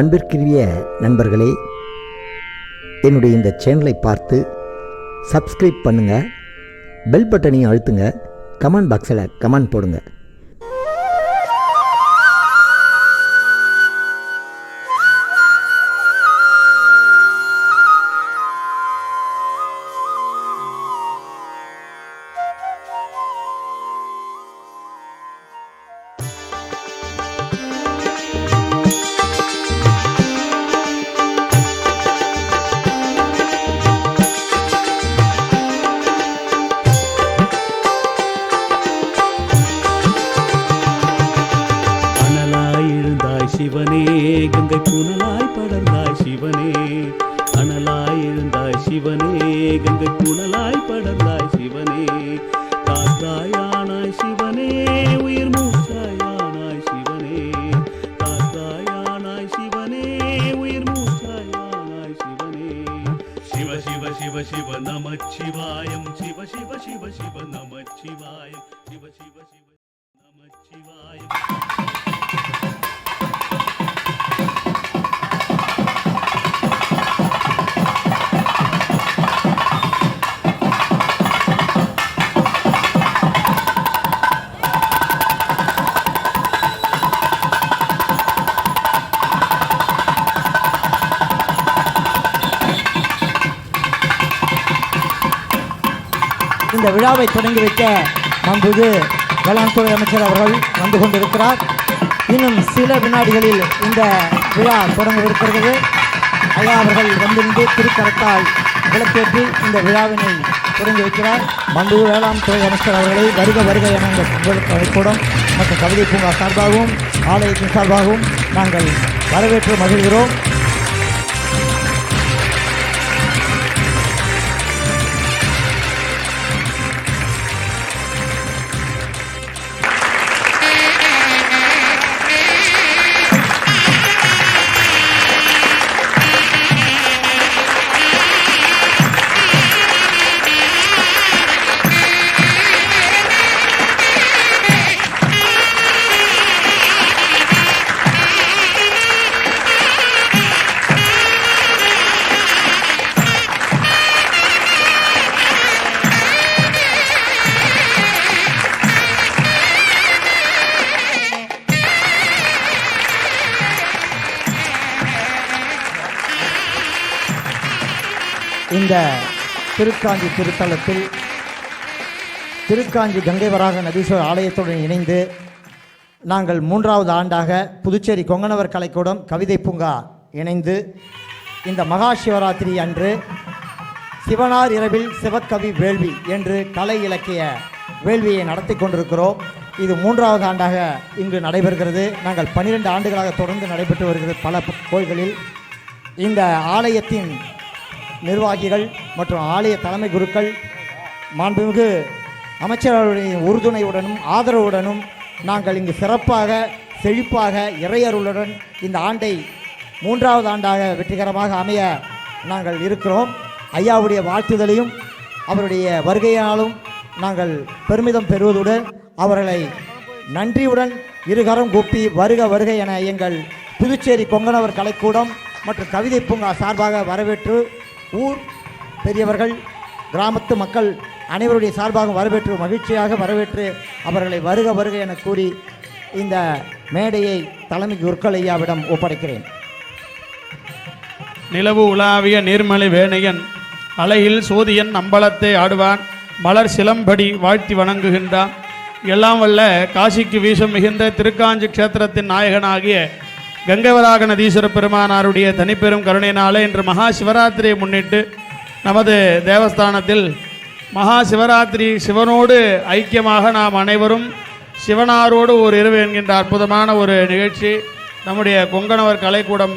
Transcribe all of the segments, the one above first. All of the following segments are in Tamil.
அன்பிற்குரிய நண்பர்களே என்னுடைய இந்த சேனலை பார்த்து சப்ஸ்கிரைப் பண்ணுங்கள் பெல் பட்டனையும் அழுத்துங்க கமெண்ட் பாக்ஸில் கமெண்ட் போடுங்க. இந்த விழாவை தொடங்கி வைக்க மாண்புது வேளாண்துறை அமைச்சர் அவர்கள் வந்து கொண்டிருக்கிறார். இன்னும் சில வினாடிகளில் இந்த விழா தொடங்கவிருக்கிறது. ஐயா அவர்கள் வந்திருந்து திருக்கரத்தால் விளக்கேற்றி இந்த விழாவினை தொடங்கி வைக்கிறார் மாண்புது வேளாண் துறை அமைச்சர் அவர்களை வருக வருக என இந்த உங்களுக்கு மற்றும் கவிதை பூங்கா சார்பாகவும் ஆலயத்தின் சார்பாகவும் நாங்கள் வரவேற்று மகிழ்கிறோம். இந்த திருக்காஞ்சி திருத்தலத்தில் திருக்காஞ்சி கங்கைவராக நதீஸ்வரர் ஆலயத்துடன் இணைந்து நாங்கள் மூன்றாவது ஆண்டாக புதுச்சேரி கொங்கணவர் கலைக்கூடம் கவிதை பூங்கா இணைந்து இந்த மகா சிவராத்திரி அன்று சிவனார் இரவில் சிவக்கவி வேள்வி என்று கலை இலக்கிய வேள்வியை நடத்தி கொண்டிருக்கிறோம். இது மூன்றாவது ஆண்டாக இங்கு நடைபெறுகிறது. நாங்கள் பன்னிரெண்டு ஆண்டுகளாக தொடர்ந்து நடைபெற்று வருகிறது பல கோயில்களில். இந்த ஆலயத்தின் நிர்வாகிகள் மற்றும் ஆலய தலைமை குருக்கள் மாண்புமிகு அமைச்சர்களுடைய உறுதுணையுடனும் ஆதரவுடனும் நாங்கள் இங்கு சிறப்பாக செழிப்பாக இறையருளுடன் இந்த ஆண்டை மூன்றாவது ஆண்டாக வெற்றிகரமாக அமைய நாங்கள் இருக்கிறோம். ஐயாவுடைய வாழ்த்துதலையும் அவருடைய வருகையினாலும் நாங்கள் பெருமிதம் பெறுவதுடன் அவர்களை நன்றியுடன் இருகரம் கூப்பி வருக வருக என எங்கள் புதுச்சேரி கொங்கணவர் கலைக்கூடம் மற்றும் கவிதை பூங்கா சார்பாக வரவேற்று ஊர் பெரியவர்கள் கிராமத்து மக்கள் அனைவருடைய சார்பாக வரவேற்று மகிழ்ச்சியாக வரவேற்று அவர்களை வருக வருக என கூறி இந்த மேடையை தலைமை குருக்கள் ஒப்படைக்கிறேன். நிலவு உலாவிய நீர்மலை வேணையன் அலையில் சோதியன் அம்பலத்தை ஆடுவான் மலர் சிலம்படி வாழ்த்தி வணங்குகின்றான். எல்லாம் வல்ல காசிக்கு வீசம் மிகுந்த திருக்காஞ்சி க்ஷேத்திரத்தின் நாயகனாகிய கங்கவராக நதீஸ்வர பெருமானாருடைய தனிப்பெரும் கருணையினாலே இன்று மகா சிவராத்திரியை முன்னிட்டு நமது தேவஸ்தானத்தில் மகா சிவராத்திரி சிவனோடு ஐக்கியமாக நாம் அனைவரும் சிவனாரோடு ஒரு இரவு என்கின்ற அற்புதமான ஒரு நிகழ்ச்சி நம்முடைய கொங்கணவர் கலைக்கூடம்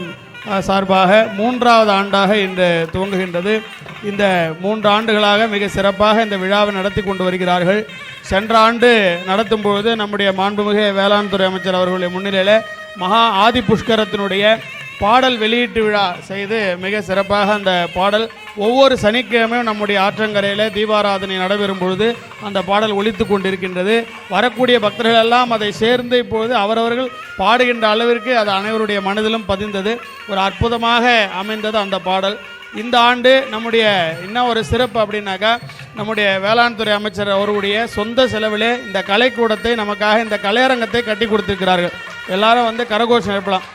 சார்பாக மூன்றாவது ஆண்டாக இன்று துவங்குகின்றது. இந்த மூன்று ஆண்டுகளாக மிக சிறப்பாக இந்த விழாவை நடத்தி கொண்டு வருகிறார்கள். சென்ற ஆண்டு நடத்தும் பொழுது நம்முடைய மாண்புமிகு வேளாண் துறை அமைச்சர் அவர்களுடைய முன்னிலையில் மகா ஆதி புஷ்கரத்தினுடைய பாடல் வெளியீட்டு விழா செய்து மிக சிறப்பாக அந்த பாடல் ஒவ்வொரு சனிக்கிழமையும் நம்முடைய ஆற்றங்கரையில் தீபாராதனை நடைபெறும் பொழுது அந்த பாடல் ஒழித்து கொண்டிருக்கின்றது. வரக்கூடிய பக்தர்கள் எல்லாம் அதை சேர்ந்து இப்பொழுது அவரவர்கள் பாடுகின்ற அளவிற்கு அது அனைவருடைய மனதிலும் பதிந்தது. ஒரு அற்புதமாக அமைந்தது அந்த பாடல். இந்த ஆண்டு நம்முடைய என்ன ஒரு சிறப்பு அப்படின்னாக்கா நம்முடைய வேளாண் துறை அமைச்சர் அவருடைய சொந்த செலவிலே இந்த கலைக்கூடத்தை நமக்காக இந்த கலையரங்கத்தை கட்டி கொடுத்திருக்கிறார்கள். எல்லாரும் வந்து கரகோஷம் எழுப்பலாம்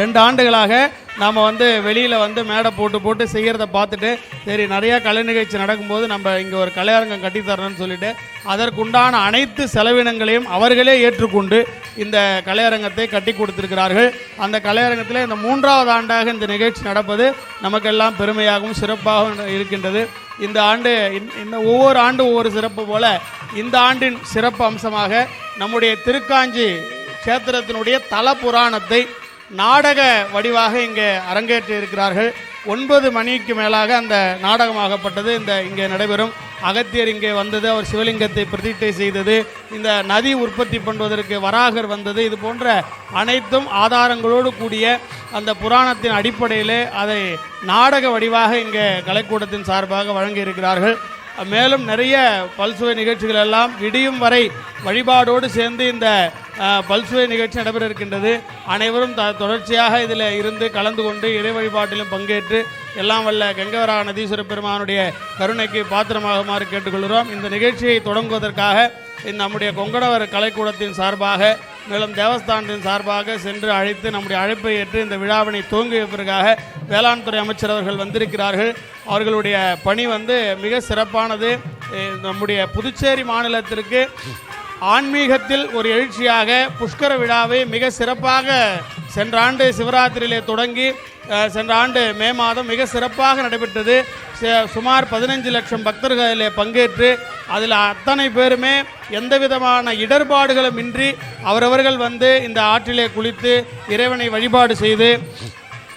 ரெண்டு ஆண்டுகளாக நாம் வந்து வெளியில் வந்து மேடை போட்டு போட்டு செய்கிறத பார்த்துட்டு சரி நிறையா கலை நிகழ்ச்சி நடக்கும்போது நம்ம இங்கே ஒரு கலையரங்கம் கட்டித்தரணும்னு சொல்லிட்டு அதற்குண்டான அனைத்து செலவினங்களையும் அவர்களே ஏற்றுக்கொண்டு இந்த கலையரங்கத்தை கட்டி கொடுத்திருக்கிறார்கள். அந்த கலையரங்கத்தில் இந்த மூன்றாவது ஆண்டாக இந்த நிகழ்ச்சி நடப்பது நமக்கெல்லாம் பெருமையாகவும் சிறப்பாகவும் இருக்கின்றது. இந்த ஆண்டு இந்த ஒவ்வொரு ஆண்டு ஒவ்வொரு சிறப்பு போல இந்த ஆண்டின் சிறப்பு அம்சமாக நம்முடைய திருக்காஞ்சி க்ஷேத்திரத்தினுடைய தல புராணத்தை நாடக வடிவாக இங்கே அரங்கேற்றி இருக்கிறார்கள் ஒன்பது மணிக்கு மேலாக அந்த நாடகமாகப்பட்டது. இந்த இங்கே நடைபெறும். அகத்தியர் இங்கே வந்தது அவர் சிவலிங்கத்தை பிரதிட்டை செய்தது. இந்த நதி உற்பத்தி பண்ணுவதற்கு வராகர் வந்தது. இது போன்ற அனைத்தும் ஆதாரங்களோடு கூடிய அந்த புராணத்தின் அடிப்படையிலே அதை நாடக வடிவாக இங்கே கலைக்கூடத்தின் சார்பாக வழங்கியிருக்கிறார்கள். மேலும் நிறைய பல்சுவை நிகழ்ச்சிகள் எல்லாம் விடியும் வரை வழிபாடோடு சேர்ந்து இந்த பல்சுவை நிகழ்ச்சி நடைபெற இருக்கின்றது. அனைவரும் த தொடர்ச்சியாக இதில் இருந்து கலந்து கொண்டு இறை வழிபாட்டிலும் பங்கேற்று எல்லாம் வல்ல கங்கவரா நதீஸ்வர பெருமானுடைய கருணைக்கு பாத்திரமாகுமாறு கேட்டுக்கொள்கிறோம். இந்த நிகழ்ச்சியை தொடங்குவதற்காக நம்முடைய கொங்கடவர் கலைக்கூடத்தின் சார்பாக மேலும் தேவஸ்தானத்தின் சார்பாக சென்று அழைத்து நம்முடைய அழைப்பை ஏற்று இந்த விழாவினை துவங்கி வைப்பதற்காக வேளாண் துறை அமைச்சர் அவர்கள் வந்திருக்கிறார்கள். அவர்களுடைய பணி வந்து மிக சிறப்பானது. நம்முடைய புதுச்சேரி மாநிலத்திற்கு ஆன்மீகத்தில் ஒரு எழுச்சியாக புஷ்கர விழாவை மிக சிறப்பாக சென்ற ஆண்டு சிவராத்திரியிலே தொடங்கி சென்ற ஆண்டு மே மாதம் மிக சிறப்பாக நடைபெற்றது. ச- சுமார் பதினஞ்சு லட்சம் பக்தர்களிலே பங்கேற்று அதில் அத்தனை பேருமே எந்த விதமான இடர்பாடுகளும் இன்றி அவரவர்கள் வந்து இந்த ஆற்றிலே குளித்து இறைவனை வழிபாடு செய்து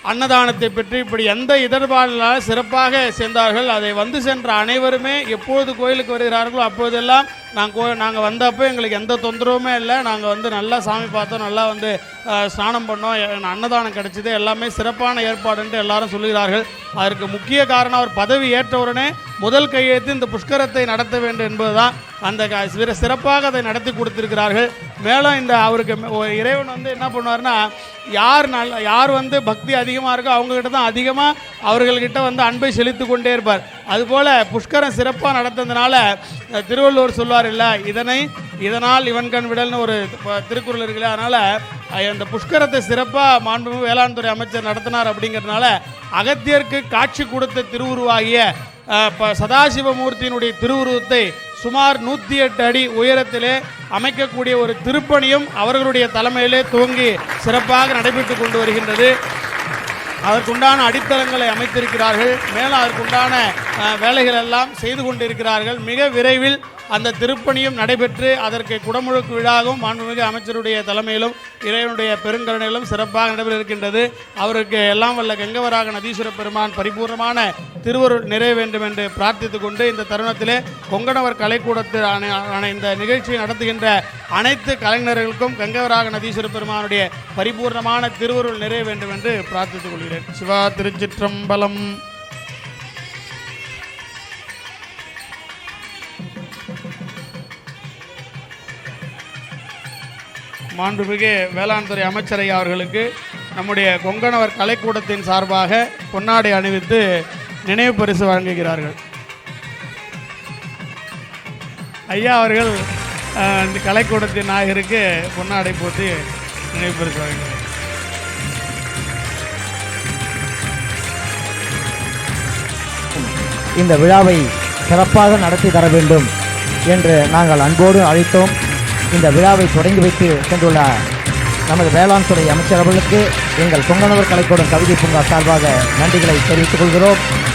அன்னதானத்தை பெற்று இப்படி எந்த இடர்பாடுகளால் சிறப்பாக சேர்ந்தார்கள் அதை வந்து சென்ற அனைவருமே எப்பொழுது கோயிலுக்கு வருகிறார்களோ அப்போதெல்லாம் நாங்கள் கோ நாங்கள் வந்தப்போ எங்களுக்கு எந்த தொந்தரவுமே இல்லை. நாங்கள் வந்து நல்லா சாமி பார்த்தோம். நல்லா வந்து ஸ்நானம் பண்ணோம். அன்னதானம் கிடச்சிது. எல்லாமே சிறப்பான ஏற்பாடுன்ட்டு எல்லாரும் சொல்லுகிறார்கள். அதற்கு முக்கிய காரணம் அவர் பதவி ஏற்ற உடனே முதல் கையெழுத்து இந்த புஷ்கரத்தை நடத்த வேண்டும் என்பதுதான். அந்த க- சிறப்பாக அதை நடத்தி கொடுத்திருக்கிறார்கள். மேலும் இந்த அவருக்கு இறைவன் வந்து என்ன பண்ணுவார்னா யார் நல்ல யார் வந்து பக்தி அதிகமாக இருக்கோ அவங்கக்கிட்ட தான் அதிகமாக அவர்கள்கிட்ட வந்து அன்பை செலுத்தி கொண்டே இருப்பார். அதுபோல் புஷ்கரம் சிறப்பாக நடத்துனதுனால திருவள்ளுவர் சொல்வார் இல்லை. இதனை இதனால் இவன் கண் விடல்னு ஒரு திருக்குறள் இருக்குல்ல. அதனால் அந்த புஷ்கரத்தை சிறப்பாக மாண்புமிகு வேளாண் துறை அமைச்சர் நடத்தினார் அப்படிங்கிறதுனால அகத்தியருக்கு காட்சி கொடுத்த திருவுருவாகிய ப- சதாசிவமூர்த்தியினுடைய திருவுருவத்தை சுமார் நூற்றி எட்டு அடி உயரத்திலே அமைக்கக்கூடிய ஒரு திருப்பணியும் அவர்களுடைய தலைமையிலே துவங்கி சிறப்பாக நடைபெற்று கொண்டு வருகின்றது. அதற்குண்டான அடித்தளங்களை அமைத்திருக்கிறார்கள். மேலும் அதற்குண்டான வேலைகள் எல்லாம் செய்து கொண்டிருக்கிறார்கள். மிக விரைவில் அந்த திருப்பணியும் நடைபெற்று அதற்கு குடமுழுக்கு விழாவும் மாண்புமிகு அமைச்சருடைய தலைமையிலும் இறைவனுடைய பெருங்கருணையிலும் சிறப்பாக நடைபெற இருக்கின்றது அவருக்கு எல்லாம் வல்ல கங்கவராக நதீஸ்வர பெருமான் பரிபூர்ணமான திருவருள் நிறைய வேண்டும் என்று பிரார்த்தித்துக் கொண்டு இந்த தருணத்திலே கொங்கணவர் கலைக்கூடத்தில் இந்த நிகழ்ச்சியை நடத்துகின்ற அனைத்து கலைஞர்களுக்கும் கங்கவராக நதீஸ்வர பெருமானுடைய பரிபூர்ணமான திருவருள் நிறைய வேண்டும் என்று பிரார்த்தித்துக் கொள்கிறேன். சிவா திருச்சிற்றம்பலம். மாண்புமிகு வேளாண் துறை அமைச்சரை அவர்களுக்கு நம்முடைய கொங்கணவர் கலைக்கூடத்தின் சார்பாக பொன்னாடை அணிவித்து நினைவு பரிசு வழங்குகிறார்கள். ஐயா அவர்கள் இந்த கலைக்கூடத்தின் நாயகருக்கு பொன்னாடை போட்டு நினைவு பரிசு வழங்குகிறார். இந்த விழாவை சிறப்பாக நடத்தி தர வேண்டும் என்று நாங்கள் அன்போடு அழைத்தோம். இந்த விழாவை தொடங்கி வைத்து சென்றுள்ளார். நமது வேளாண் துறை அமைச்சர் அவர்களுக்கு எங்கள் பொங்கனவர் கலைக்கூடம் கவிதை பூங்கா சார்பாக நன்றிகளை தெரிவித்துக் கொள்கிறோம்.